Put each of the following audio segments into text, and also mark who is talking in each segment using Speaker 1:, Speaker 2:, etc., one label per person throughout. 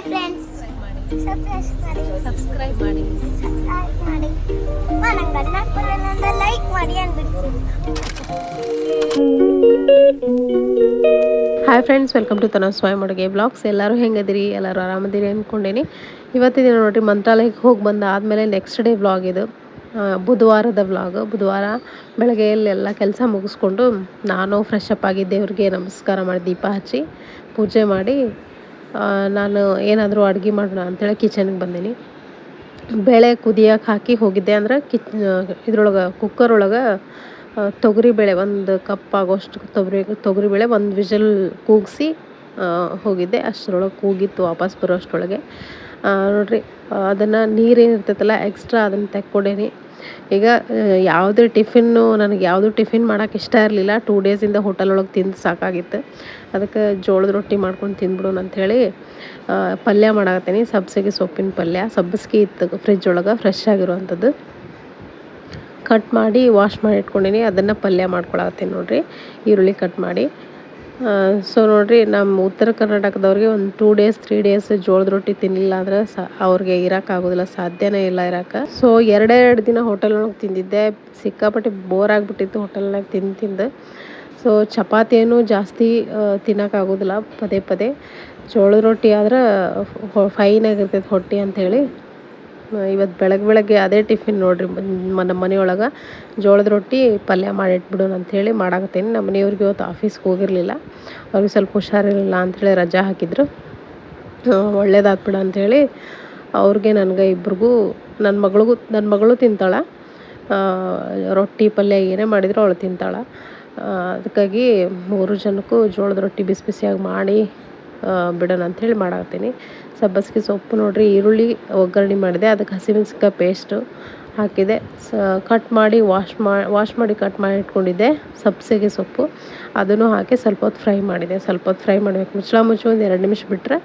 Speaker 1: Hi friends subscribe ಮಾಡಿ.
Speaker 2: Subscribe ಮಾಡಿ.
Speaker 1: ನಂಗೆ ಲೈಕ್ ಮಾಡಿ ಅಂದ್ಬಿಟ್ಟು.
Speaker 2: ಹಾಯ್ ಫ್ರೆಂಡ್ಸ್ ವೆಲ್ಕಮ್ ಟು ತನ ಸ್ವಯಂ ಅಡುಗೆ ಬ್ಲಾಗ್ಸ್ ಎಲ್ಲರೂ ಹೆಂಗದಿರಿ? ಎಲ್ಲರೂ ಆರಾಮದಿರಿ ಅಂದ್ಕೊಂಡೇನಿ ಇವತ್ತಿನ ದಿನ ನೋಡ್ರಿ ಮಂತ್ರಾಲಯಕ್ಕೆ ಹೋಗಿ ಬಂದ ಆದಮೇಲೆ ನೆಕ್ಸ್ಟ್ ಡೇ ಬ್ಲಾಗ್ ಇದು. ಬುಧವಾರದ ವ್ಲಾಗ್ ಬುಧವಾರ ಬೆಳಗ್ಗೆ ಎಲ್ಲ ಕೆಲಸ ಮುಗಿಸ್ಕೊಂಡು ನಾನು ಫ್ರೆಶ್ ಅಪ್ ಆಗಿ ದೇವ್ರಿಗೆ ನಮಸ್ಕಾರ ಮಾಡಿ ದೀಪ ಹಚ್ಚಿ ಪೂಜೆ ಮಾಡಿ ನಾನು ಏನಾದರೂ ಅಡುಗೆ ಮಾಡೋಣ ಅಂತೇಳಿ ಕಿಚನ್ಗೆ ಬಂದೀನಿ. ಬೇಳೆ ಕುದಿಯಕ್ಕೆ ಹಾಕಿ ಹೋಗಿದ್ದೆ ಅಂದ್ರೆ ಕಿಚ್ ಇದ್ರೊಳಗೆ ಕುಕ್ಕರ್ ಒಳಗೆ ತೊಗರಿಬೇಳೆ ಒಂದು ಕಪ್ ಆಗೋಷ್ಟು ತೊಗರಿ ತೊಗರಿಬೇಳೆ ಒಂದು ವಿಷಲ್ ಕೂಗಿಸಿ ಹೋಗಿದ್ದೆ. ಅಷ್ಟರೊಳಗೆ ಕೂಗಿತ್ತು ವಾಪಸ್ ಬರೋ ಅಷ್ಟರೊಳಗೆ ನೋಡಿರಿ ಅದನ್ನು ನೀರೇನಿರ್ತೈತಲ್ಲ ಎಕ್ಸ್ಟ್ರಾ ಅದನ್ನು ತೆಕ್ಕೊಂಡೇನಿ. ಈಗ ಯಾವುದೇ ಟಿಫಿನ್ನು ನನಗೆ ಯಾವುದು ಟಿಫಿನ್ ಮಾಡೋಕೆ ಇಷ್ಟ ಇರಲಿಲ್ಲ. ಟೂ ಡೇಸಿಂದ ಹೋಟೆಲ್ ಒಳಗೆ ತಿಂದು ಸಾಕಾಗಿತ್ತು. ಅದಕ್ಕೆ ಜೋಳದ ರೊಟ್ಟಿ ಮಾಡ್ಕೊಂಡು ತಿಂದ್ಬಿಡೋಣ ಅಂಥೇಳಿ ಪಲ್ಯ ಮಾಡಾಕತ್ತೀನಿ. ಸಬ್ಸಿಗೆ ಸೊಪ್ಪಿನ ಪಲ್ಯ. ಸಬ್ಬಸಿಗೆ ಇತ್ತು ಫ್ರಿಜ್ ಒಳಗೆ ಫ್ರೆಶ್ ಆಗಿರುವಂಥದ್ದು. ಕಟ್ ಮಾಡಿ ವಾಶ್ ಮಾಡಿ ಇಟ್ಕೊಂಡೀನಿ. ಅದನ್ನು ಪಲ್ಯ ಮಾಡ್ಕೊಳತ್ತೀನಿ ನೋಡಿರಿ. ಈರುಳ್ಳಿ ಕಟ್ ಮಾಡಿ. ಸೊ ನೋಡಿರಿ ನಮ್ಮ ಉತ್ತರ ಕರ್ನಾಟಕದವ್ರಿಗೆ ಒಂದು ಟೂ ಡೇಸ್ ತ್ರೀ ಡೇಸ್ ಜೋಳದ ರೊಟ್ಟಿ ತಿನ್ನಲಿಲ್ಲ ಅಂದ್ರೆ ಸ, ಅವ್ರಿಗೆ ಇರೋಕ್ಕಾಗೋದಿಲ್ಲ ಸಾಧ್ಯನೇ ಇಲ್ಲ ಇರೋಕೆ. ಸೊ ಎರಡೆರಡು ದಿನ ಹೋಟೆಲ್ ಒಳಗೆ ತಿಂದಿದ್ದೆ. ಸಿಕ್ಕಾಪಟ್ಟೆ ಬೋರ್ ಆಗಿಬಿಟ್ಟಿತ್ತು ಹೋಟೆಲ್ನಾಗ ತಿಂದು ತಿಂದು. ಸೊ ಚಪಾತಿಯನ್ನು ಜಾಸ್ತಿ ತಿನ್ನೋಕ್ಕಾಗೋದಿಲ್ಲ ಪದೇ ಪದೇ. ಜೋಳದ ರೊಟ್ಟಿ ಆದ್ರೆ ಫೈನ್ ಆಗಿರ್ತೈತೆ ಹೊಟ್ಟೆ ಅಂಥೇಳಿ ಇವತ್ತು ಬೆಳಗ್ಗೆ ಬೆಳಗ್ಗೆ ಅದೇ ಟಿಫಿನ್ ನೋಡ್ರಿ ನಮ್ಮ ಮನೆಯೊಳಗೆ ಜೋಳದ ರೊಟ್ಟಿ ಪಲ್ಯ ಮಾಡಿಟ್ಬಿಡೋಣ ಅಂಥೇಳಿ ಮಾಡಾಕತ್ತೀನಿ. ನಮ್ಮ ಮನೆಯವ್ರಿಗೆ ಇವತ್ತು ಆಫೀಸ್ಗೆ ಹೋಗಿರಲಿಲ್ಲ. ಅವ್ರಿಗೆ ಸ್ವಲ್ಪ ಹುಷಾರಿರಲಿಲ್ಲ ಅಂಥೇಳಿ ರಜಾ ಹಾಕಿದ್ರು. ಒಳ್ಳೇದಾತ್ ಅಂತ ಅಂಥೇಳಿ ಅವ್ರಿಗೆ ನನಗೆ ಇಬ್ರಿಗೂ ನನ್ನ ಮಗಳಿಗೂ ನನ್ನ ಮಗಳು ತಿಂತಾಳೆ. ರೊಟ್ಟಿ ಪಲ್ಯ ಏನೇ ಮಾಡಿದ್ರು ಅವಳು ತಿಂತಾಳೆ. ಅದಕ್ಕಾಗಿ ಮೂರು ಜನಕ್ಕೂ ಜೋಳದ ರೊಟ್ಟಿ ಬಿಸಿ ಬಿಸಿಯಾಗಿ ಮಾಡಿ ಬಿಡೋಣ ಅಂಥೇಳಿ ಮಾಡಾಕತ್ತೀನಿ. ಸಬ್ಬಸ್ಗೆ ಸೊಪ್ಪು ನೋಡಿರಿ, ಈರುಳ್ಳಿ ಒಗ್ಗರಣೆ ಮಾಡಿದೆ. ಅದಕ್ಕೆ ಹಸಿಮೆಣ್ಸಿನ್ಕಾಯಿ ಪೇಸ್ಟು ಹಾಕಿದೆ. ಸ ಕಟ್ ಮಾಡಿ ವಾಶ್ ಮಾ ವಾಶ್ ಮಾಡಿ ಕಟ್ ಮಾಡಿ ಇಟ್ಕೊಂಡಿದ್ದೆ ಸಬ್ಸಿಗೆ ಸೊಪ್ಪು. ಅದನ್ನು ಹಾಕಿ ಸ್ವಲ್ಪ ಹೊತ್ತು ಫ್ರೈ ಮಾಡಿದೆ. ಸ್ವಲ್ಪ ಹೊತ್ತು ಫ್ರೈ ಮಾಡಬೇಕು. ಮುಚ್ಚಳ ಮುಚ್ಚಿ ಒಂದು ಎರಡು ನಿಮಿಷ ಬಿಟ್ಟರೆ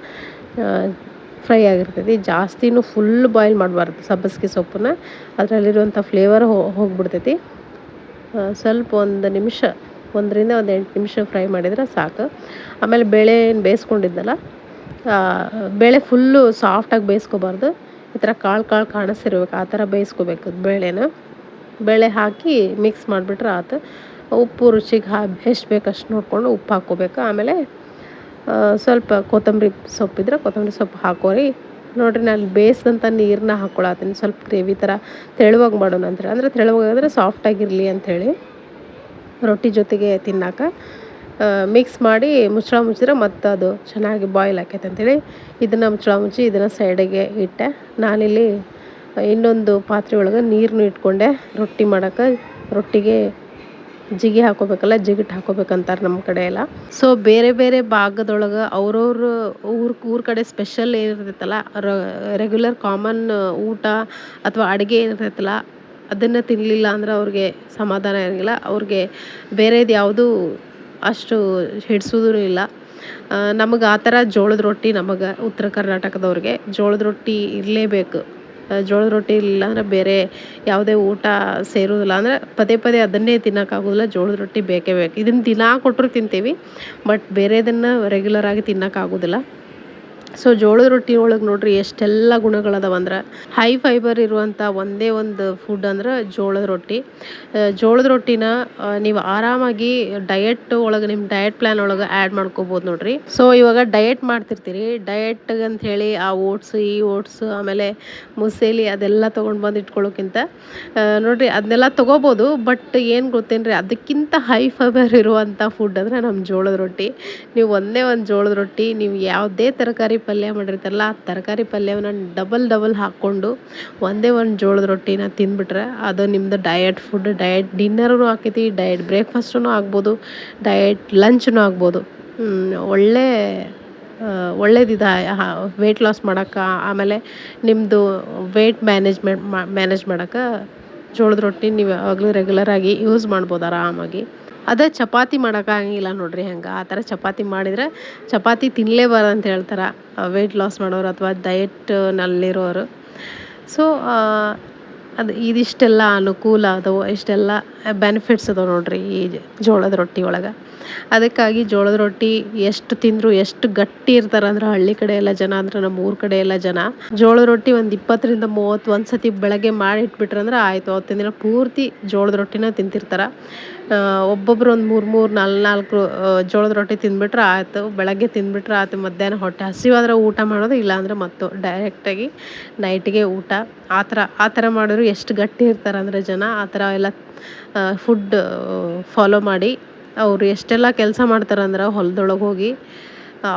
Speaker 2: ಫ್ರೈ ಆಗಿರ್ತೈತಿ. ಜಾಸ್ತಿನೂ ಫುಲ್ ಬಾಯ್ಲ್ ಮಾಡಬಾರ್ದು ಸಬ್ಬಸಿಗೆ ಸೊಪ್ಪನ್ನ. ಅದರಲ್ಲಿರುವಂಥ ಫ್ಲೇವರ್ ಹೋಗ್ಬಿಡ್ತೈತಿ. ಸ್ವಲ್ಪ ಒಂದು ನಿಮಿಷ ಒಂದರಿಂದ ಒಂದು ಎಂಟು ನಿಮಿಷ ಫ್ರೈ ಮಾಡಿದರೆ ಸಾಕು. ಆಮೇಲೆ ಬೇಳೆ ಏನು ಬೇಯಿಸ್ಕೊಂಡಿದ್ದಲ್ಲ ಬೇಳೆ ಫುಲ್ಲು ಸಾಫ್ಟಾಗಿ ಬೇಯಿಸ್ಕೋಬಾರ್ದು. ಈ ಥರ ಕಾಳು ಕಾಳು ಕಾಣಿಸ್ತಿರ್ಬೇಕು, ಆ ಥರ ಬೇಯಿಸ್ಕೋಬೇಕು ಬೇಳೆನ. ಬೇಳೆ ಹಾಕಿ ಮಿಕ್ಸ್ ಮಾಡಿಬಿಟ್ರೆ ಆತು. ಉಪ್ಪು ರುಚಿಗೆ ಹಾ, ಎಷ್ಟು ಬೇಕು ಅಷ್ಟು ನೋಡಿಕೊಂಡು ಉಪ್ಪು ಹಾಕ್ಕೋಬೇಕು. ಆಮೇಲೆ ಸ್ವಲ್ಪ ಕೊತ್ತಂಬರಿ ಸೊಪ್ಪಿದ್ರೆ ಕೊತ್ತಂಬರಿ ಸೊಪ್ಪು ಹಾಕೋರಿ. ನೋಡಿರಿ ನಾನು ಬೇಯಿಸಿದಂಥ ನೀರನ್ನ ಹಾಕ್ಕೊಳತ್ತೀನಿ ಸ್ವಲ್ಪ ಗ್ರೇವಿ ಥರ ತೆಳುವಾಗಿ ಮಾಡೋಣ ಅಂತೇಳಿ ಅಂದರೆ ತೆಳುವಾಗಾದ್ರೆ ಸಾಫ್ಟಾಗಿರಲಿ ಅಂಥೇಳಿ ರೊಟ್ಟಿ ಜೊತೆಗೆ ತಿನ್ನಾಕ ಮಿಕ್ಸ್ ಮಾಡಿ ಮುಚ್ಚಳ ಮುಚ್ಚಿದ್ರೆ ಮತ್ತು ಅದು ಚೆನ್ನಾಗಿ ಬಾಯ್ಲ್ ಆಕೈತೆ ಅಂಥೇಳಿ ಇದನ್ನು ಮುಚ್ಚಳ ಮುಚ್ಚಿ ಇದನ್ನು ಸೈಡಿಗೆ ಇಟ್ಟೆ. ನಾನಿಲ್ಲಿ ಇನ್ನೊಂದು ಪಾತ್ರೆ ಒಳಗೆ ನೀರನ್ನು ಇಟ್ಕೊಂಡೆ. ರೊಟ್ಟಿ ಮಾಡೋಕೆ ರೊಟ್ಟಿಗೆ ಜಿಗಿ ಹಾಕೋಬೇಕಲ್ಲ, ಜಿಗಿಟ್ ಹಾಕೋಬೇಕಂತಾರೆ ನಮ್ಮ ಕಡೆ ಎಲ್ಲ. ಸೊ ಬೇರೆ ಬೇರೆ ಭಾಗದೊಳಗೆ ಅವ್ರವ್ರ ಊರ್, ಊರ ಕಡೆ ಸ್ಪೆಷಲ್ ಏನಿರ್ತೈತಲ್ಲ ರೆಗ್ಯುಲರ್ ಕಾಮನ್ ಊಟ ಅಥವಾ ಅಡುಗೆ ಏನಿರ್ತೈತಲ್ಲ ಅದನ್ನು ತಿನ್ನಲಿಲ್ಲ ಅಂದ್ರೆ ಅವ್ರಿಗೆ ಸಮಾಧಾನ ಇರೋಂಗಿಲ್ಲ. ಅವ್ರಿಗೆ ಬೇರೆದು ಯಾವುದೂ ಅಷ್ಟು ಹಿಡ್ಸೋದೂ ಇಲ್ಲ. ನಮಗೆ ಆ ಥರ ಜೋಳದ ರೊಟ್ಟಿ ನಮಗೆ ಉತ್ತರ ಕರ್ನಾಟಕದವ್ರಿಗೆ ಜೋಳದ ರೊಟ್ಟಿ ಇರಲೇಬೇಕು. ಜೋಳದ ರೊಟ್ಟಿ ಇಲ್ಲ ಅಂದರೆ ಬೇರೆ ಯಾವುದೇ ಊಟ ಸೇರೋದಿಲ್ಲ ಅಂದರೆ ಪದೇ ಪದೇ ಅದನ್ನೇ ತಿನ್ನೋಕ್ಕಾಗೋದಿಲ್ಲ ಜೋಳದ ರೊಟ್ಟಿ ಬೇಕೇ ಬೇಕು. ಇದನ್ನು ದಿನಾ ಕೊಟ್ಟರು ತಿಂತೀವಿ, ಬಟ್ ಬೇರೆದನ್ನು ರೆಗ್ಯುಲರ್ ಆಗಿ ತಿನ್ನೋಕ್ಕಾಗೋದಿಲ್ಲ ಸೊ ಜೋಳದ ರೊಟ್ಟಿ ಒಳಗೆ ನೋಡ್ರಿ ಎಷ್ಟೆಲ್ಲ ಗುಣಗಳದಾವ ಅಂದ್ರೆ ಹೈ ಫೈಬರ್ ಇರುವಂಥ ಒಂದೇ ಒಂದು ಫುಡ್ ಅಂದ್ರೆ ಜೋಳದ ರೊಟ್ಟಿ. ಜೋಳದ ರೊಟ್ಟಿನ ನೀವು ಆರಾಮಾಗಿ ಡಯಟ್ ಒಳಗೆ ನಿಮ್ಮ ಡಯಟ್ ಪ್ಲ್ಯಾನ್ ಒಳಗೆ ಆ್ಯಡ್ ಮಾಡ್ಕೋಬೋದು ನೋಡ್ರಿ. ಸೊ ಇವಾಗ ಡಯಟ್ ಮಾಡ್ತಿರ್ತೀರಿ. ಡಯಟ್ ಅಂತ ಹೇಳಿ ಆ ಓಟ್ಸ್ ಈ ಓಟ್ಸ್ ಆಮೇಲೆ ಮುಸೇಲಿ ಅದೆಲ್ಲ ತೊಗೊಂಡು ಬಂದು ಇಟ್ಕೊಳ್ಳೋಕ್ಕಿಂತ ನೋಡ್ರಿ ಅದನ್ನೆಲ್ಲ ತೊಗೋಬೋದು ಬಟ್ ಏನು ಗೊತ್ತೇನ್ರಿ ಅದಕ್ಕಿಂತ ಹೈ ಫೈಬರ್ ಇರುವಂಥ ಫುಡ್ ಅಂದರೆ ನಮ್ಮ ಜೋಳದ ರೊಟ್ಟಿ. ನೀವು ಒಂದೇ ಒಂದು ಜೋಳದ ರೊಟ್ಟಿ, ನೀವು ಯಾವುದೇ ತರಕಾರಿ ಪಲ್ಯ ಮಾಡಿರ್ತಾರಲ್ಲ, ಆ ತರಕಾರಿ ಪಲ್ಯವನ್ನು ಡಬಲ್ ಡಬಲ್ ಹಾಕ್ಕೊಂಡು ಒಂದೇ ಒಂದು ಜೋಳದ ರೊಟ್ಟಿನ ತಿಂದ್ಬಿಟ್ರೆ ಅದು ನಿಮ್ಮದು ಡಯಟ್ ಫುಡ್ ಡಯಟ್ ಡಿನ್ನರೂ ಆಕೈತಿ ಡಯಟ್ ಬ್ರೇಕ್ಫಾಸ್ಟೂ ಆಗ್ಬೋದು ಡಯಟ್ ಲಂಚ್ನೂ ಆಗ್ಬೋದು. ಒಳ್ಳೆ ಒಳ್ಳೇದಿದೆ ವೆಯ್ಟ್ ಲಾಸ್ ಮಾಡೋಕೆ ಆಮೇಲೆ ನಿಮ್ಮದು ವೆಯ್ಟ್ ಮ್ಯಾನೇಜ್ಮೆಂಟ್ ಮ್ಯಾನೇಜ್ ಮಾಡೋಕೆ ಜೋಳದ ರೊಟ್ಟಿ ನೀವು ಯಾವಾಗಲೂ ರೆಗ್ಯುಲರಾಗಿ ಯೂಸ್ ಮಾಡ್ಬೋದು ಆರಾಮಾಗಿ. ಅದೇ ಚಪಾತಿ ಮಾಡೋಕ್ಕಾಗಂಗಿಲ್ಲ ನೋಡಿರಿ ಹಂಗೆ, ಆ ಥರ ಚಪಾತಿ ಮಾಡಿದರೆ ಚಪಾತಿ ತಿನ್ನಲೇಬಾರ್ದು ಅಂತ ಹೇಳ್ತಾರೆ ವೆಯ್ಟ್ ಲಾಸ್ ಮಾಡೋರು ಅಥವಾ ಡಯಟ್ನಲ್ಲಿರೋರು ಸೊ ಅದು ಇದಿಷ್ಟೆಲ್ಲ ಅನುಕೂಲ ಅಥವಾ ಇಷ್ಟೆಲ್ಲ ಬೆನಿಫಿಟ್ಸ್ ಅದಾವೆ ನೋಡಿರಿ ಈ ಜೋಳದ ರೊಟ್ಟಿ ಒಳಗೆ. ಅದಕ್ಕಾಗಿ ಜೋಳದ ರೊಟ್ಟಿ ಎಷ್ಟು ತಿಂದರೂ ಎಷ್ಟು ಗಟ್ಟಿ ಇರ್ತಾರೆ ಅಂದ್ರೆ ಹಳ್ಳಿ ಕಡೆ ಎಲ್ಲ ಜನ ಅಂದ್ರೆ ನಮ್ಮ ಊರ ಕಡೆ ಎಲ್ಲ ಜನ, ಜೋಳದ ರೊಟ್ಟಿ ಒಂದು ಇಪ್ಪತ್ತರಿಂದ ಮೂವತ್ತು ಒಂದು ಸತಿ ಬೆಳಗ್ಗೆ ಮಾಡಿ ಇಟ್ಬಿಟ್ರಂದ್ರೆ ಆಯಿತು, ಅವತ್ತಿನ ದಿನ ಪೂರ್ತಿ ಜೋಳದ ರೊಟ್ಟಿನ ತಿಂತಿರ್ತಾರೆ. ಒಬ್ಬೊಬ್ರು ಒಂದು ಮೂರು ಮೂರು ನಾಲ್ಕು ನಾಲ್ಕು ಜೋಳದ ರೊಟ್ಟಿ ತಿಂದ್ಬಿಟ್ರೆ ಆಯಿತು. ಬೆಳಗ್ಗೆ ತಿಂದ್ಬಿಟ್ರೆ ಆಯ್ತು, ಮಧ್ಯಾಹ್ನ ಹೊಟ್ಟೆ. ಹಸಿವಾದ್ರೆ ಊಟ ಮಾಡೋದು, ಇಲ್ಲಾಂದ್ರೆ ಮತ್ತು ಡೈರೆಕ್ಟಾಗಿ ನೈಟಿಗೆ ಊಟ. ಆ ಥರ ಆ ಥರ ಮಾಡಿದ್ರು ಎಷ್ಟು ಗಟ್ಟಿ ಇರ್ತಾರೆ ಅಂದರೆ ಜನ, ಆ ಥರ ಎಲ್ಲ ಫುಡ್ ಫಾಲೋ ಮಾಡಿ. ಅವರು ಎಷ್ಟೆಲ್ಲ ಕೆಲಸ ಮಾಡ್ತಾರಂದ್ರೆ ಹೊಲದೊಳಗೆ ಹೋಗಿ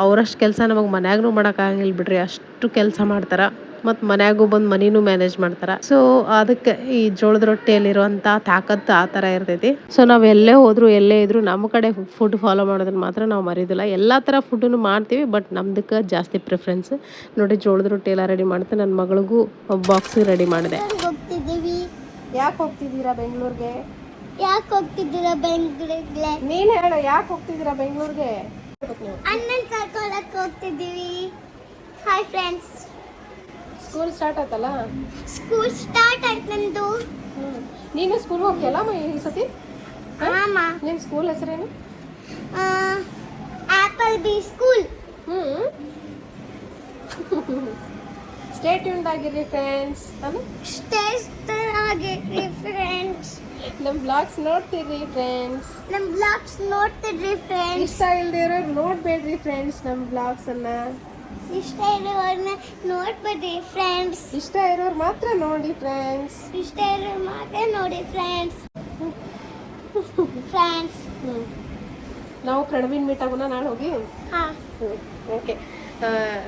Speaker 2: ಅವರಷ್ಟು ಕೆಲಸ ನಮಗೆ ಮನ್ಯಾಗೂ ಮಾಡೋಕ್ಕಾಗಂಗಿಲ್ಲ ಬಿಡ್ರಿ. ಅಷ್ಟು ಕೆಲಸ ಮಾಡ್ತಾರೆ. ಮತ್ತು ಮನ್ಯಾಗೂ ಬಂದು ಮನಿನೂ ಮ್ಯಾನೇಜ್ ಮಾಡ್ತಾರೆ. ಸೊ ಅದಕ್ಕೆ ಈ ಜೋಳದ ರೊಟ್ಟಿಯಲ್ಲಿರುವಂಥ ತಾಕತ್ತು ಆ ಥರ ಇರ್ತೈತಿ. ಸೊ ನಾವು ಎಲ್ಲೇ ಹೋದ್ರು ಎಲ್ಲೇ ಇದ್ರು ನಮ್ಮ ಕಡೆ ಫುಡ್ ಫಾಲೋ ಮಾಡೋದನ್ನ ಮಾತ್ರ ನಾವು ಮರೀದಿಲ್ಲ. ಎಲ್ಲ ಥರ ಫುಡ್ಡನ್ನು ಮಾಡ್ತೀವಿ ಬಟ್ ನಮ್ದಕ್ಕೆ ಜಾಸ್ತಿ ಪ್ರಿಫರೆನ್ಸ್ ನೋಡಿ ಜೋಳದ ರೊಟ್ಟಿ ಎಲ್ಲ ರೆಡಿ ಮಾಡ್ತೆ ನನ್ನ ಮಗಳಿಗೂ ಬಾಕ್ಸ್ ರೆಡಿ ಮಾಡಿದೆ.
Speaker 1: ಹೋಗ್ತಿದ್ದೀವಿ?
Speaker 2: ಯಾಕೆ ಹೋಗ್ತಿದ್ದೀರಾ ಬೆಂಗಳೂರಿಗೆ?
Speaker 1: ಯಾಕೆ ಹೋಗ್ತಿದ್ದೀರಾ ಬೆಂಗಳೂರಿಗೆ?
Speaker 2: ನೀನು ಹೇಳು ಯಾಕೆ ಹೋಗ್ತಿದ್ದೀರಾ ಬೆಂಗಳೂರಿಗೆ?
Speaker 1: ಅಣ್ಣನ್ ಕರ್ಕೊಳಕ್ ಹೋಗ್ತಿದ್ದೀವಿ. ಹಾಯ್ ಫ್ರೆಂಡ್ಸ್
Speaker 2: ಸ್ಕೂಲ್ ಸ್ಟಾರ್ಟ್ ಆಯ್ತಲ್ಲ?
Speaker 1: ಸ್ಕೂಲ್ ಸ್ಟಾರ್ಟ್ ಆಯ್ತು ನಂದು.
Speaker 2: ನೀನು ಸ್ಕೂಲ್ ಹೋಗ್ತೀಯಲ್ಲ ಈ ಸತಿ?
Speaker 1: ನಿನ್
Speaker 2: ನಿನ್ನ ಸ್ಕೂಲ್ ಹೆಸರೇನು
Speaker 1: ಆಪಲ್ ಬಿ ಸ್ಕೂಲ್
Speaker 2: ಹ್ಞೂ ಸ್ಟೇ ಟ್ಯೂನ್ಡ್ ಆಗಿರಿ ಫ್ರೆಂಡ್ಸ್ ಸ್ಟೇ
Speaker 1: ಟ್ಯೂನ್ ಆಗಿರ್ರಿ ಫ್ರೆಂಡ್ಸ್
Speaker 2: ನಮ್ಮ ಬ್ಲಾಗ್ಸ್ ನೋಡ್ತೀರಿ ಫ್ರೆಂಡ್ಸ್
Speaker 1: ನಮ್ಮ ಬ್ಲಾಗ್ಸ್ ನೋಡ್ತಿದ್ರಿ ಫ್ರೆಂಡ್ಸ್
Speaker 2: ಇಷ್ಟ ಇಲ್ಲದೆ ಇರೋರು ನೋಡಬೇಡ್ರಿ ಫ್ರೆಂಡ್ಸ್ ನಮ್ಮ ಬ್ಲಾಗ್ಸನ್ನು
Speaker 1: ಇಷ್ಟ ಇರೋರ್ನ ನೋಡ್ಬಿಡ್ರಿ ಫ್ರೆಂಡ್ಸ್
Speaker 2: ಇಷ್ಟ ಇರೋರು ಮಾತ್ರ ನೋಡಿ ಫ್ರೆಂಡ್ಸ್
Speaker 1: ಇಷ್ಟ ಇರೋರು ಮಾತ್ರ ನೋಡಿ ಫ್ರೆಂಡ್ಸ್ ಫ್ರೆಂಡ್ಸ್
Speaker 2: ಹ್ಞೂ ನಾವು ಕಡಿಮೆ ಮೀಟ್ ಆಗೋಣ ನಾಳೆ ಹೋಗಿ?
Speaker 1: ಹಾ.
Speaker 2: ಓಕೆ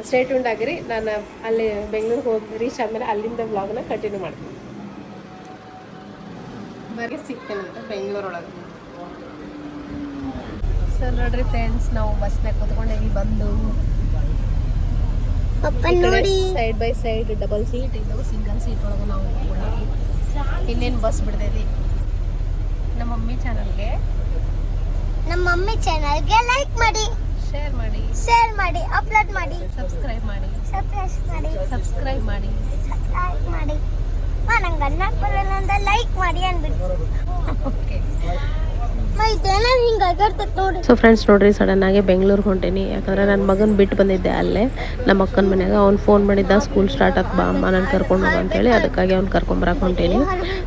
Speaker 2: ಸ್ಟೇಟ್ ಉಂಡ್ ಆಗಿರಿ. ನಾನು ಅಲ್ಲಿ ಬೆಂಗಳೂರಿಗೆ ಹೋಗಿ ರೀಚ್ ಆದಮೇಲೆ ಅಲ್ಲಿಂದ ಬ್ಲಾಗ್ನ ಕಂಟಿನ್ಯೂ ಮಾಡ್ತೀನಿ. ಬರೀ ಸಿಗ್ತೇನೆ ಅಂತ ಬೆಂಗಳೂರೊಳಗೆ. ಸರ್ ನೋಡ್ರಿ ಫ್ರೆಂಡ್ಸ್ ನಾವು ಬಸ್ನಾಗ ಇಲ್ಲಿ ಬಂದು
Speaker 1: ಪಪ್ಪ ನೋಡಿ.
Speaker 2: Side by side double seat ಇದ್ದವು ಸಿಂಗಲ್ ಸೀಟ್ ಒಳಗೆ ನಾವು ಓಡಾಡಿ ಇನ್ನೇನು ಬಸ್ ಬಿಡ್ತೈತಿ ನಮ್ಮ ಮಮ್ಮಿ ಚಾನಲ್ಗೆ
Speaker 1: ನಮ್ಮ ಮಮ್ಮಿ ಚಾನಲ್ಗೆ ಲೈಕ್ ಮಾಡಿ
Speaker 2: ಶೇರ್ ಮಾಡಿ
Speaker 1: ಶೇರ್ ಮಾಡಿ ಅಪ್ಲೋಡ್ ಮಾಡಿ
Speaker 2: ಸಬ್ಸ್ಕ್ರೈಬ್ ಮಾಡಿ
Speaker 1: ಸಬ್ಸ್ಕ್ರೈಬ್ ಮಾಡಿ
Speaker 2: ಸಬ್ಸ್ಕ್ರೈಬ್ ಮಾಡಿ.
Speaker 1: ಲೈಕ್ ಮಾಡಿ. ನಂಗೆ ಅನ್ನಕ್ಕೆ ಬರಲ್ಲ ಅಂತ ಲೈಕ್ ಮಾಡಿ ಅಂದ್ಬಿಟ್ಟು
Speaker 2: ಓಕೆ
Speaker 1: ಮಾ ಇದೇನೋ ಹಿಂಗೆ ಆಗಿರ್ತೈತೆ ನೋಡಿ
Speaker 2: ಸೊ ಫ್ರೆಂಡ್ಸ್ ನೋಡ್ರಿ. ಸಡನ್ ಆಗಿ ಬೆಂಗಳೂರಿಗೆ ಹೊಂಟೀನಿ. ಯಾಕಂದ್ರೆ ನನ್ನ ಮಗನ ಬಿಟ್ಟು ಬಂದಿದ್ದೆ ಅಲ್ಲೇ. ನಮ್ಮ ಅಕ್ಕನ ಮನೆಯಾಗ ಅವ್ನು ಫೋನ್ ಮಾಡಿದ್ದ ಸ್ಕೂಲ್ ಸ್ಟಾರ್ಟ್ ಆತ್ ಬಾ ಅಮ್ಮ, ನಾನು ಕರ್ಕೊಂಡು ಹೋಗ ಅಂತೇಳಿ. ಅದಕ್ಕಾಗಿ ಅವ್ನು ಕರ್ಕೊಂಬರಕ್ಕೆ ಹೊಂಟೀನಿ.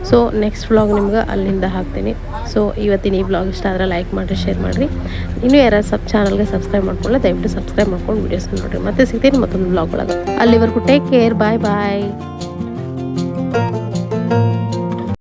Speaker 2: ಸೊ ನೆಕ್ಸ್ಟ್ ವ್ಲಾಗ್ ನಿಮ್ಗೆ ಅಲ್ಲಿಂದ ಹಾಕ್ತೀನಿ. ಸೊ ಇವತ್ತಿನ ಈ ವ್ಲಾಗ್ ಇಷ್ಟ ಆದರೆ ಲೈಕ್ ಮಾಡಿರಿ ಶೇರ್ ಮಾಡಿರಿ. ಇನ್ನೂ ಯಾರು ಸಬ್ ಚಾನಲ್ಗೆ ಸಬ್ಸ್ಕ್ರೈಬ್ ಮಾಡ್ಕೊಳ್ಳಿ, ದಯವಿಟ್ಟು ಸಬ್ಸ್ಕ್ರೈಬ್ ಮಾಡ್ಕೊಂಡು ವೀಡಿಯೋಸ್ ನೋಡಿರಿ. ಮತ್ತೆ ಸಿಗ್ತೀನಿ ಮತ್ತೊಂದು ವ್ಲಾಗ್ ಒಳಗೆ. ಅಲ್ಲಿವರೆಗೂ ಟೇಕ್ ಕೇರ್ ಬಾಯ್ ಬಾಯ್